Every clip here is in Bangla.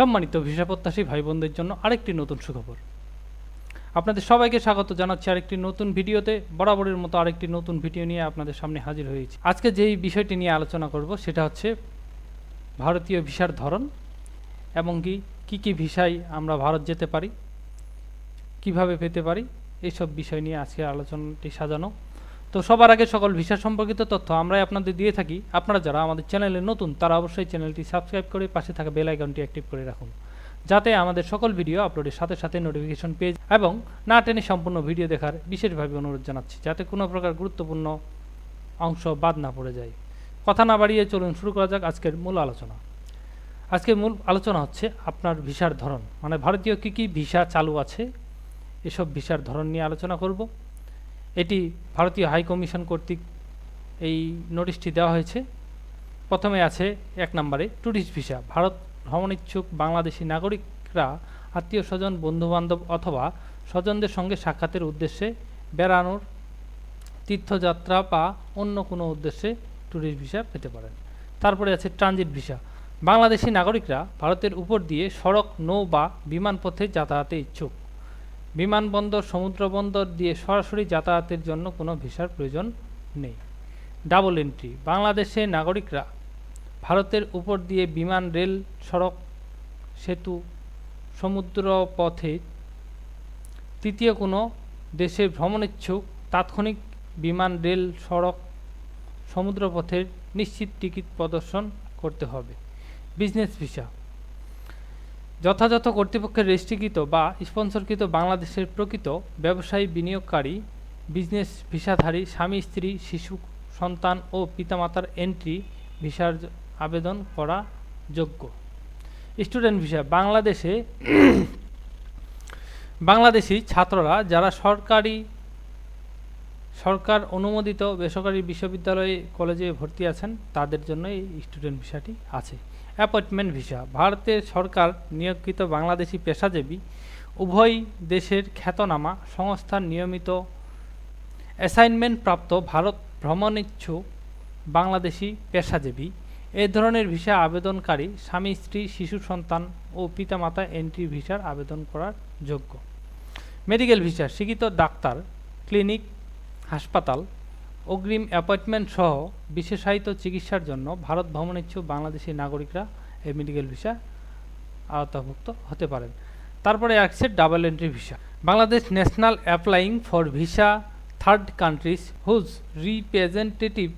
সম্মানিত ভিসা প্রত্যাশী ভাই বোনদের জন্য আরেকটি নতুন সুখবর। আপনাদের সবাইকে স্বাগত জানাচ্ছি আরেকটি নতুন ভিডিওতে। বরাবরের মতো আরেকটি নতুন ভিডিও নিয়ে আপনাদের সামনে হাজির হয়েছি। আজকে যেই বিষয়টি নিয়ে আলোচনা করব সেটা হচ্ছে ভারতীয় ভিসার ধরন এবং কি, কী কী ভিসায় আমরা ভারত যেতে পারি, কীভাবে পেতে পারি, এইসব বিষয় নিয়ে আজকে আলোচনাটি সাজানো। তো সবার আগে সকল ভিসা সম্পর্কিত তথ্য আমরাই আপনাদের দিয়ে থাকি। আপনারা যারা আমাদের চ্যানেলে নতুন, তারা অবশ্যই চ্যানেলটি সাবস্ক্রাইব করে পাশে থাকা বেল আইকনটি অ্যাক্টিভ করে রাখুন। যাতে আমাদের সকল ভিডিও আপলোডের সাথে সাথে নোটিফিকেশন পেজ এবং না টেনে সম্পূর্ণ ভিডিও দেখার বিশেষভাবে অনুরোধ জানাচ্ছি, যাতে কোনো প্রকার গুরুত্বপূর্ণ অংশ বাদ না পড়ে যায়। কথা না বাড়িয়ে চলুন শুরু করা যাক আজকের মূল আলোচনা। আজকের মূল আলোচনা হচ্ছে আপনার ভিসার ধরন মানে ভারতীয় কী কী ভিসা চালু আছে? এসব ভিসার ধরন নিয়ে আলোচনা করব। এটি ভারতীয় হাই কমিশন কর্তৃক এই নোটিশটি দেওয়া হয়েছে। প্রথমে আছে এক নম্বরে ট্যুরিস্ট ভিসা, ভারত ভ্রমণ ইচ্ছুক বাংলাদেশি নাগরিকরা, আত্মীয় স্বজন, বন্ধুবান্ধব অথবা স্বজনদের সঙ্গে সাক্ষাতের উদ্দেশ্যে বেড়ানোর তীর্থযাত্রা বা অন্য কোনো উদ্দেশ্যে ট্যুরিস্ট ভিসা পেতে পারেন। তারপরে আছে ট্রানজিট ভিসা। বাংলাদেশি নাগরিকরা ভারতের উপর দিয়ে সড়ক, নৌ বা বিমানপথে যাতায়াতে ইচ্ছুক। বিমানবন্দর, সমুদ্রবন্দর দিয়ে সরাসরি যাতায়াতের জন্য কোনো ভিসার প্রয়োজন নেই। ডাবল এন্ট্রি, বাংলাদেশের নাগরিকরা ভারতের উপর দিয়ে বিমান, রেল, সড়ক, সেতু সমুদ্র পথে তৃতীয় কোনো দেশে ভ্রমণেচ্ছুক তাৎক্ষণিক বিমান, রেল, সড়ক, সমুদ্রপথের নিশ্চিত টিকিট প্রদর্শন করতে হবে। বিজনেস ভিসা যথাযথ কর্তৃপক্ষের রেজিস্ট্রিকৃত বা স্পন্সরকৃত বাংলাদেশের প্রকৃত ব্যবসায়ী বিনিয়োগকারী, বিজনেস ভিসাধারী, স্বামী, স্ত্রী, শিশু, সন্তান ও পিতামাতার এন্ট্রি ভিসার আবেদন করা যোগ্য। স্টুডেন্ট ভিসা, বাংলাদেশে বাংলাদেশি ছাত্ররা যারা সরকারি, সরকার অনুমোদিত বেসরকারি বিশ্ববিদ্যালয়ে কলেজে ভর্তি আছেন, তাদের জন্য এই স্টুডেন্ট ভিসাটি আছে। Appointment visa. ভারতের সরকার নিয়োগকৃত বাংলাদেশি পেশাজীবী, উভয় দেশের খ্যাতনামা সংস্থার নিয়মিত অ্যাসাইনমেন্ট প্রাপ্ত ভারত ভ্রমণিচ্ছুক বাংলাদেশি পেশাজীবী। এ ধরনের ভিসা আবেদনকারী স্বামী, স্ত্রী, শিশু, সন্তান ও পিতামাতা এন্ট্রি ভিসার আবেদন করার যোগ্য। মেডিকেল ভিসা, শিক্ষিত ডাক্তার, ক্লিনিক, হাসপাতাল অগ্রিম অ্যাপয়েন্টমেন্ট সহ বিশেষায়িত চিকিৎসার জন্য ভারত ভ্রমণ ইচ্ছুক বাংলাদেশি নাগরিকরা এই মেডিকেল ভিসা আওতাভুক্ত হতে পারেন। তারপরে আসছে double entry visa. Bangladesh national applying for visa third countries whose representative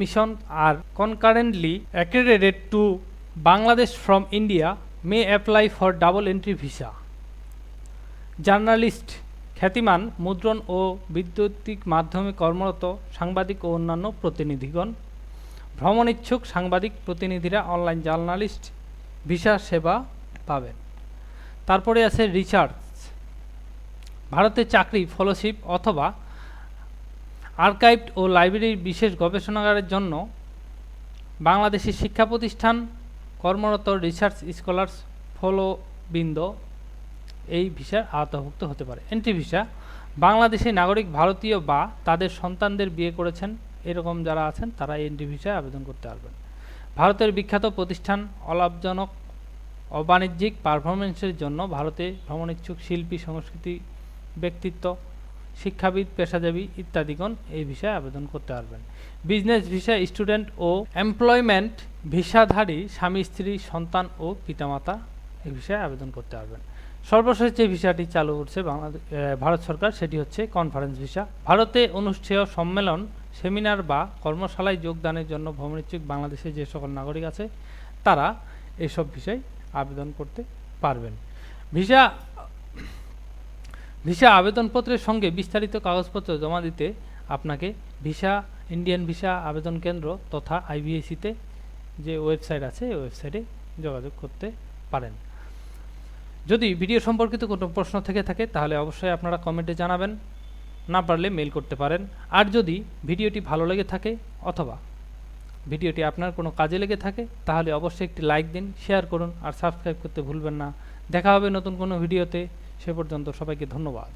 mission are concurrently accredited to Bangladesh from India may apply for double entry visa. Journalist খ্যাতিমান, মুদ্রণ ও বৈদ্যুতিক মাধ্যমে কর্মরত সাংবাদিক ও অন্যান্য প্রতিনিধিগণ ভ্রমণ ইচ্ছুক সাংবাদিক প্রতিনিধিরা অনলাইন জার্নালিস্ট, ভিসা সেবা পাবেন। তারপরে আছে রিসার্চ। ভারতে চাকরি, ফলোশিপ অথবা আর্কাইভড ও লাইব্রেরির বিশেষ গবেষণাগারের জন্য বাংলাদেশি শিক্ষা প্রতিষ্ঠান কর্মরত রিসার্চ স্কলার্স, ফলোবৃন্দ এই ভিসার আওতাভুক্ত হতে পারে। এন্ট্রি ভিসা বাংলাদেশি নাগরিক ভারতীয় বা তাদের সন্তানদের বিয়ে করেছেন, এরকম যারা আছেন, তারা এন্ট্রি ভিসায় আবেদন করতে পারবেন। ভারতের বিখ্যাত প্রতিষ্ঠান অলাভজনক অবাণিজ্যিক পারফরমেন্সের জন্য ভারতে ভ্রমণ ইচ্ছুক শিল্পী, সংস্কৃতি, ব্যক্তিত্ব, শিক্ষাবিদ, পেশাজীবী ইত্যাদিগণ এই ভিসায় আবেদন করতে পারবেন। বিজনেস ভিসা স্টুডেন্ট ও এমপ্লয়মেন্ট ভিসাধারী স্বামী, স্ত্রী, সন্তান ও পিতামাতা এই ভিসায় আবেদন করতে পারবেন। সর্বশেষ যে ভিসাটি চালু করছে বাংলাদেশ ভারত সরকার, সেটি হচ্ছে কনফারেন্স ভিসা ভারতে অনুষ্ঠেয় সম্মেলন সেমিনার বা কর্মশালায় যোগদানের জন্য ভ্রমণিচ্ছুক বাংলাদেশে যে সকল নাগরিক আছে, তারা এসব ভিসায় আবেদন করতে পারবেন। ভিসা ভিসা আবেদনপত্রের সঙ্গে বিস্তারিত কাগজপত্র জমা দিতে আপনাকে ভিসা ইন্ডিয়ান ভিসা আবেদন কেন্দ্র তথা আইবিএসিতে যে ওয়েবসাইট আছে ওয়েবসাইটে যোগাযোগ করতে পারেন। যদি ভিডিও সম্পর্কিত কোনো প্রশ্ন থেকে থাকে, তাহলে অবশ্যই আপনারা কমেন্টে জানাবেন, না পারলে মেল করতে পারেন। আর যদি ভিডিওটি ভালো লেগে থাকে অথবা ভিডিওটি আপনার কোনো কাজে লেগে থাকে, তাহলে অবশ্যই একটি লাইক দিন শেয়ার করুন আর সাবস্ক্রাইব করতে ভুলবেন না। দেখা হবে নতুন কোনো ভিডিওতে। সে পর্যন্ত সবাইকে ধন্যবাদ।